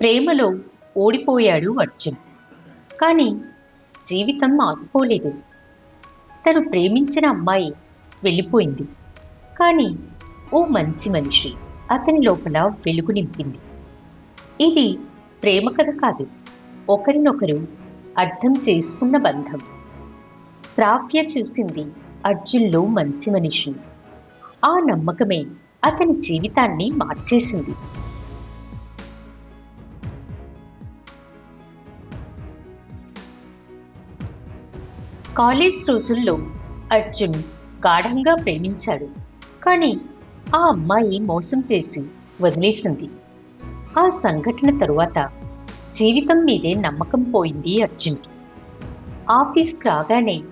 ప్రేమలో ఓడిపోయాడు అర్జున్. కానీ జీవితం ఆగిపోలేదు. తను ప్రేమించిన అమ్మాయి వెళ్ళిపోయింది. కానీ ఓ మంచి మనిషి అతని లోపల వెలుగు నింపింది. ఇది ప్రేమ కథ కాదు ఒకరినొకరు అర్థం చేసుకున్న బంధం. శ్రావ్య చూసింది అర్జున్లో మంచి మనిషిని ఆ నమ్మకమే అతని జీవితాన్ని మార్చేసింది. కాలేజ్ రోజుల్లో అర్జున్ గాఢంగా ప్రేమించాడు. కానీ ఆ అమ్మాయి మోసం చేసి వదిలేసింది. ఆ సంఘటన తరువాత జీవితం మీదే నమ్మకం పోయింది అర్జున్కి ఆఫీస్కి రాగానే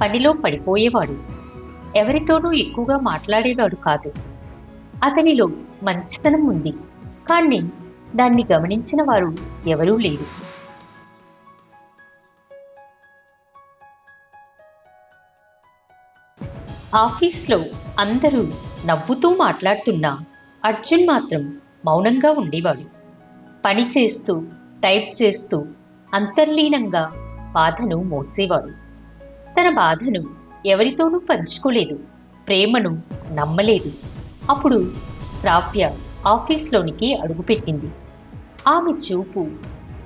పనిలో పడిపోయేవాడు. ఎవరితోనూ ఎక్కువగా మాట్లాడేవాడు కాదు. అతనిలో మంచితనం ఉంది. కానీ దాన్ని గమనించిన వారు ఎవరూ లేరు. ఆఫీస్లో అందరూ నవ్వుతూ మాట్లాడుతున్నా. అర్జున్ మాత్రం మౌనంగా ఉండేవాడు. పని చేస్తూ టైప్ చేస్తూ అంతర్లీనంగా బాధను మోసేవాడు. తన బాధను ఎవరితోనూ పంచుకోలేదు ప్రేమను నమ్మలేదు. అప్పుడు శ్రావ్య ఆఫీస్లోనికి అడుగుపెట్టింది. ఆమె చూపు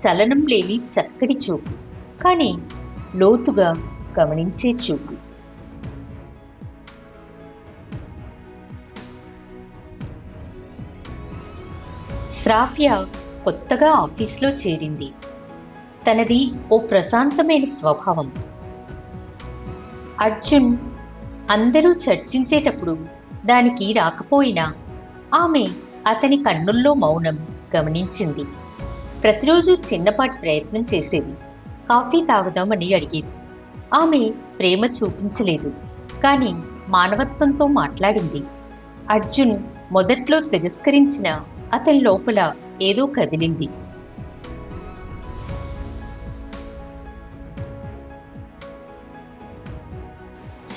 చలనం లేని చక్కటి చూపు కానీ లోతుగా గమనించే చూపు. శ్రావ్య కొత్తగా ఆఫీస్లో చేరింది. తనది ఓ ప్రశాంతమైన స్వభావం. అర్జున్ అందరూ చర్చించేటప్పుడు దానికి రాకపోయినా ఆమె అతని కన్నుల్లో మౌనం గమనించింది. ప్రతిరోజు చిన్నపాటి ప్రయత్నం చేసేది. కాఫీ తాగుదామని అడిగేది. ఆమె ప్రేమ చూపించలేదు. కానీ మానవత్వంతో మాట్లాడింది. అర్జున్ మొదట్లో తిరస్కరించిన అతని లోపల ఏదో కదిలింది.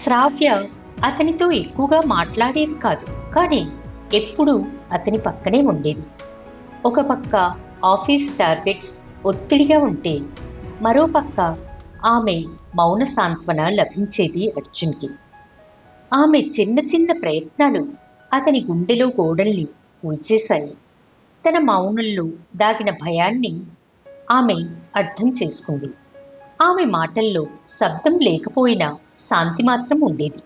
శ్రావ్య అతనితో ఎక్కువగా మాట్లాడేది కాదు కానీ ఎప్పుడూ అతని పక్కనే ఉండేది. ఒక పక్క ఆఫీస్ టార్గెట్స్ ఒత్తిడిగా ఉంటే మరో పక్క ఆమె మౌన సాంత్వన లభించేది అర్జున్కి. ఆమె చిన్న చిన్న ప్రయత్నాలు అతని గుండెలో గోడల్ని కూల్చేశాయి తన మౌనంలో దాగిన భయాన్ని ఆమె అర్థం చేసుకుంది. ఆమె మాటల్లో శబ్దం లేకపోయినా శాంతి మాత్రం ఉండేది.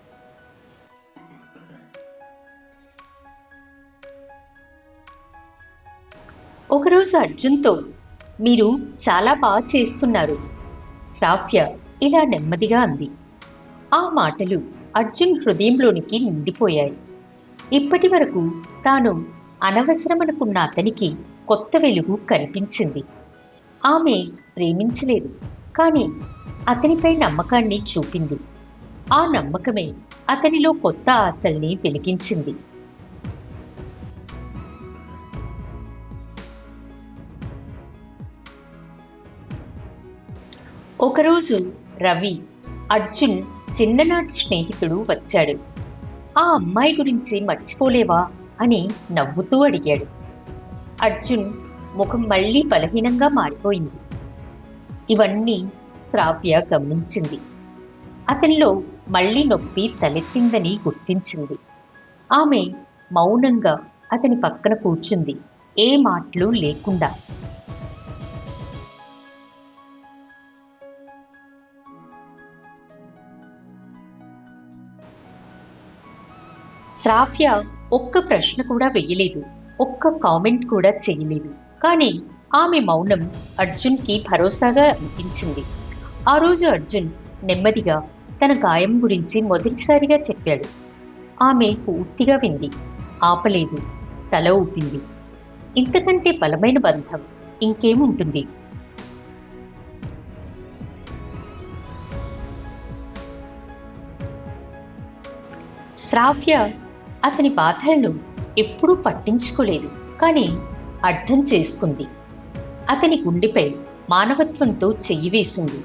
ఒకరోజు అర్జున్తో మీరు చాలా బాగా చేస్తున్నారు. శ్రావ్య ఇలా నెమ్మదిగా అంది. ఆ మాటలు అర్జున్ హృదయంలోనికి నిండిపోయాయి. ఇప్పటి వరకు తాను అనవసరమనుకున్న అతనికి కొత్త వెలుగు కనిపించింది. ఆమె ప్రేమించలేదు కానీ అతనిపై నమ్మకాన్ని చూపింది. ఆ నమ్మకమే అతనిలో కొత్త ఆశల్ని వెలిగించింది. ఒకరోజు రవి అర్జున్ చిన్ననాటి స్నేహితుడు వచ్చాడు. ఆ అమ్మాయి గురించి మర్చిపోలేవా? అని నవ్వుతూ అడిగాడు. అర్జున్ ముఖం మళ్ళీ బలహీనంగా మారిపోయింది. ఇవన్నీ శ్రావ్య గమనించింది. అతనిలో మళ్ళీ నొప్పి తలెత్తిందని గుర్తించింది. ఆమె మౌనంగా అతని పక్కన కూర్చుంది. ఏ మాటలు లేకుండా. శ్రావ్య ఒక్క ప్రశ్న కూడా వెయ్యలేదు ఒక్క కామెంట్ కూడా చేయలేదు. కానీ ఆమె మౌనం అర్జున్కి భరోసాగా అనిపించింది ఆ రోజు అర్జున్ నెమ్మదిగా తన గాయం గురించి మొదటిసారిగా చెప్పాడు. ఆమె పూర్తిగా వింది. ఆపలేదు. తల ఊపింది. ఇంతకంటే బలమైన బంధం ఇంకేముంటుంది? శ్రావ్య అతని బాధలను ఎప్పుడూ పట్టించుకోలేదు కానీ అర్థం చేసుకుంది. అతని గుండెపై మానవత్వంతో చెయ్యి వేసింది.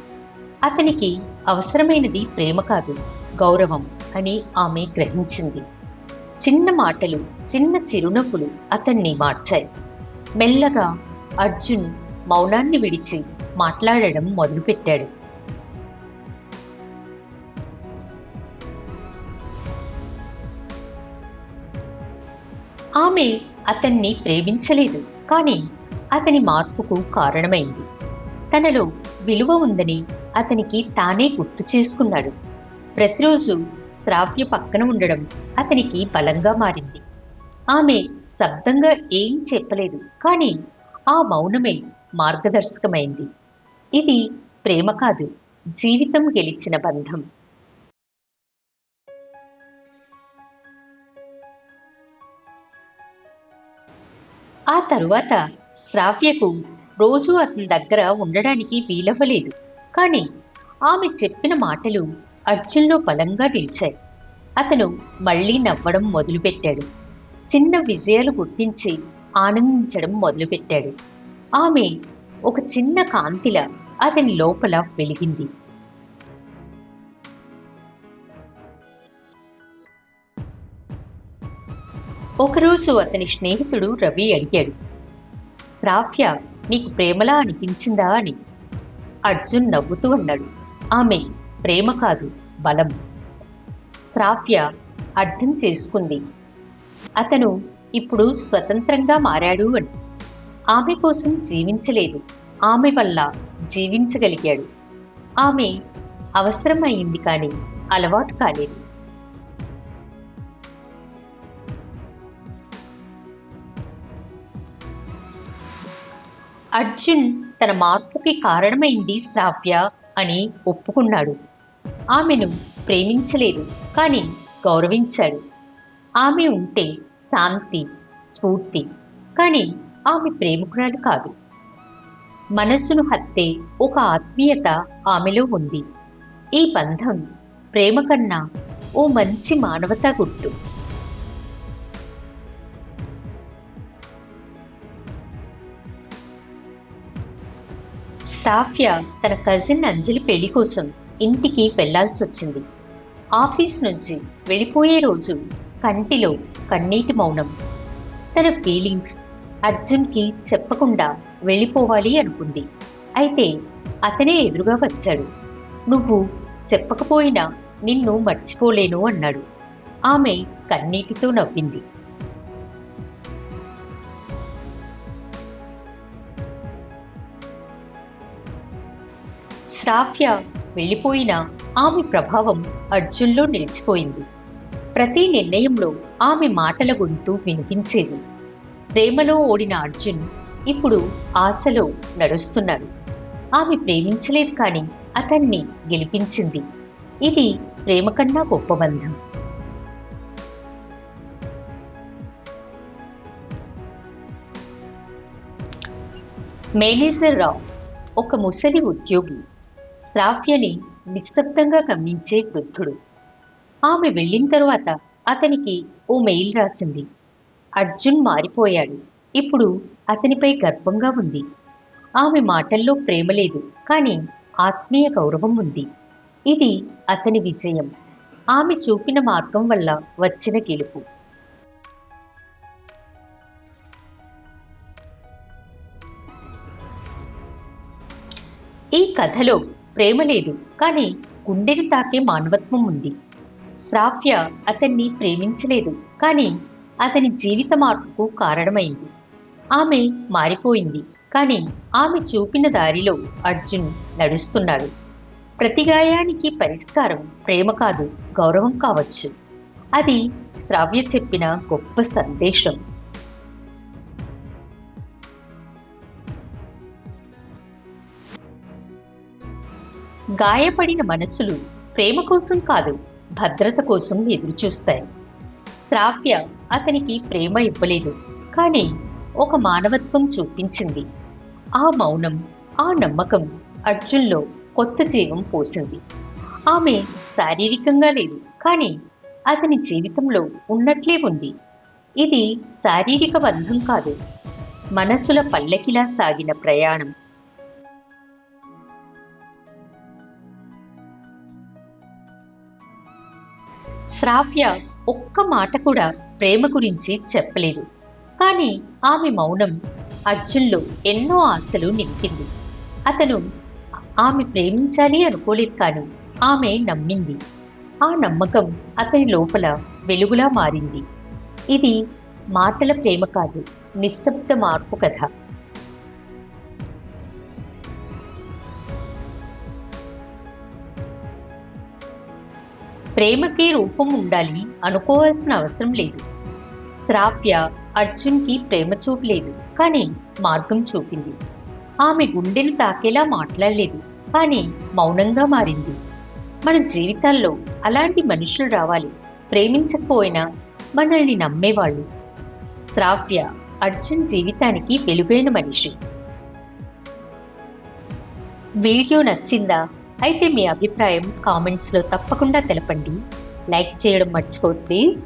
అతనికి అవసరమైనది ప్రేమ కాదు గౌరవం అని ఆమె గ్రహించింది. చిన్న మాటలు చిన్న చిరునవ్వులు అతన్ని మార్చాయి. మెల్లగా అర్జున్ మౌనాన్ని విడిచి మాట్లాడడం మొదలుపెట్టాడు. ఆమె అతన్ని ప్రేమించలేదు కానీ అతని మార్పుకు కారణమైంది. తనలో విలువ ఉందని అతనికి తానే గుర్తు చేసుకున్నాడు. ప్రతిరోజు శ్రావ్య పక్కన ఉండడం అతనికి బలంగా మారింది. ఆమె శబ్దంగా ఏం చెప్పలేదు కానీ ఆ మౌనమే మార్గదర్శకమైంది. ఇది ప్రేమ కాదు జీవితం గెలిచిన బంధం. ఆ తరువాత శ్రావ్యకు రోజు అతని దగ్గర ఉండడానికి వీలవ్వలేదు. కానీ ఆమె చెప్పిన మాటలు అర్జున్లో బలంగా నిలిచాయి. అతను మళ్ళీ నవ్వడం మొదలుపెట్టాడు. చిన్న విజయాలు గుర్తించి ఆనందించడం మొదలుపెట్టాడు. ఆమె ఒక చిన్న కాంతిల అతని లోపల వెలిగింది. ఒకరోజు అతని స్నేహితుడు రవి అడిగాడు శ్రావ్య నీకు ప్రేమలా అనిపించిందా అని? అర్జున్ నవ్వుతూ అన్నాడు ఆమె ప్రేమ కాదు బలం. శ్రావ్య అర్థం చేసుకుంది అతను ఇప్పుడు స్వతంత్రంగా మారాడు అని. ఆమె కోసం జీవించలేదు ఆమె వల్ల జీవించగలిగాడు. ఆమె అవసరం అయింది కానీ అలవాటు కాలేదు. అర్జున్ తన మార్పుకి కారణమైంది శ్రావ్య అని ఒప్పుకున్నాడు. ఆమెను ప్రేమించలేదు కానీ గౌరవించాడు. ఆమె ఉంటే శాంతి స్ఫూర్తి కానీ ఆమె ప్రేమికురాలు కాదు. మనస్సును హత్తే ఒక ఆత్మీయత ఆమెలో ఉంది. ఈ బంధం ప్రేమ కన్నా ఓ మంచి మానవతా గుర్తు. సాఫ్య తన కజిన్ అంజలి పెళ్ళి కోసం ఇంటికి వెళ్ళాల్సి వచ్చింది ఆఫీస్ నుంచి వెళ్ళిపోయే రోజు కంటిలో కన్నీటి మౌనం. తన ఫీలింగ్స్ అర్జున్కి చెప్పకుండా వెళ్ళిపోవాలి అనుకుంది. అయితే అతనే ఎదురుగా వచ్చాడు. నువ్వు చెప్పకపోయినా నిన్ను మర్చిపోలేను అన్నాడు. ఆమె కన్నీటితో నవ్వింది. శ్రావ్య వెళ్ళిపోయినా ఆమె ప్రభావం అర్జున్లో నిలిచిపోయింది. ప్రతి నిర్ణయంలో ఆమె మాటల గొంతు వినిపించేది. ప్రేమలో ఓడిన అర్జున్ ఇప్పుడు ఆశలో నడుస్తున్నాడు ఆమె ప్రేమించలేదు కానీ అతన్ని గెలిపించింది. ఇది ప్రేమ కన్నా గొప్ప బంధం. మేనేజర్ రావు ఒక ముసలి ఉద్యోగి. శ్రావ్యని నిశ్శబ్దంగా గమనించే వృద్ధుడు. ఆమె వెళ్ళిన తరువాత అతనికి ఓ మెయిల్ రాసింది. అర్జున్ మారిపోయాడు. ఇప్పుడు అతనిపై గర్వంగా ఉంది. ఆమె మాటల్లో ప్రేమ లేదు కానీ ఆత్మీయ గౌరవం ఉంది. ఇది అతని విజయం. ఆమె చూపిన మార్గం వల్ల వచ్చిన గెలుపు. ఈ కథలో ప్రేమ లేదు. కానీ గుండెని తాకే మానవత్వం ఉంది. శ్రావ్య అతన్ని ప్రేమించలేదు. కానీ అతని జీవిత మార్పుకు కారణమైంది. ఆమె మారిపోయింది. కానీ ఆమె చూపిన దారిలో అర్జున్ నడుస్తున్నాడు. ప్రతి గాయానికి పరిష్కారం ప్రేమ కాదు గౌరవం కావచ్చు. అది శ్రావ్య చెప్పిన గొప్ప సందేశం. గాయపడిన మనసులు ప్రేమ కోసం కాదు భద్రత కోసం ఎదురుచూస్తాయి. శ్రావ్య అతనికి ప్రేమ ఇవ్వలేదు కానీ ఒక మానవత్వం చూపించింది. ఆ మౌనం ఆ నమ్మకం అర్జున్లో కొత్త జీవం పోసింది. ఆమె శారీరకంగా లేదు కానీ అతని జీవితంలో ఉన్నట్లే ఉంది. ఇది శారీరక బంధం కాదు మనసుల పల్లకిలా సాగిన ప్రయాణం. శ్రావ్య ఒక్క మాట కూడా ప్రేమ గురించి చెప్పలేదు. కానీ ఆమె మౌనం అర్జున్లో ఎన్నో ఆశలు నింపింది. అతను ఆమె ప్రేమించాలి అనుకోలేదు కానీ ఆమె నమ్మింది. ఆ నమ్మకం అతని లోపల వెలుగులా మారింది. ఇది మాటల ప్రేమ కాదు నిశ్శబ్ద మార్పు కథ. ప్రేమకి రూపం ఉండాలి అనుకోవాల్సిన అవసరం లేదు. శ్రావ్య అర్జున్కి ప్రేమ చూపలేదు కానీ మార్గం చూపింది. ఆమె గుండెను తాకేలా మాట్లాడలేదు కానీ మౌనంగా మారింది. మన జీవితాల్లో అలాంటి మనుషులు రావాలి ప్రేమించకపోయినా మనల్ని నమ్మేవాళ్ళు. శ్రావ్య అర్జున్ జీవితానికి వెలుగైన మనిషి. వీడియో నచ్చిందా? అయితే మీ అభిప్రాయం కామెంట్స్లో తప్పకుండా తెలపండి. లైక్ చేయడం మర్చిపోదు ప్లీజ్.